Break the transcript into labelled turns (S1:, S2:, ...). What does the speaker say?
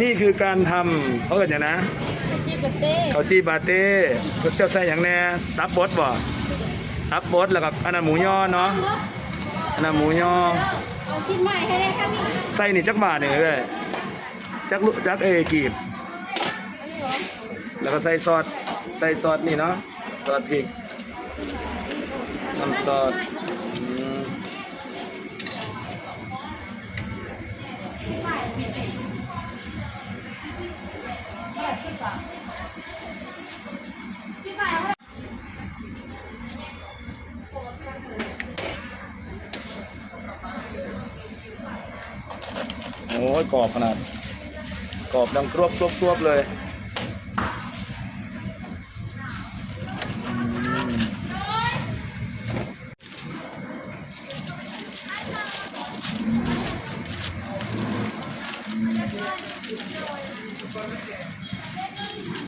S1: นี่คือการทำเขาเกิดอย่างนะ
S2: จีบเต้
S1: เขาวจีบาเต้เจ้าใส่อย่างแน่ตับบดบ่ตับบดแล้วก็อันนั้นหมูย่อเนาะอันนั้นหมูย่อ
S2: เอาชิ้นใหม่ให้ได้ครับนี่
S1: ใส่นี่จักบาทหนึ่งเลยจักลุจักเอกีบ
S2: อันนี้เหรอ
S1: แล้วก็ใส่ซอสใส่ซอสนี่เนาะซอสพริกน้ำซอสอืม โอ้ยกรอบขนาดกรอบดังกรวบกรวบกรวบเลย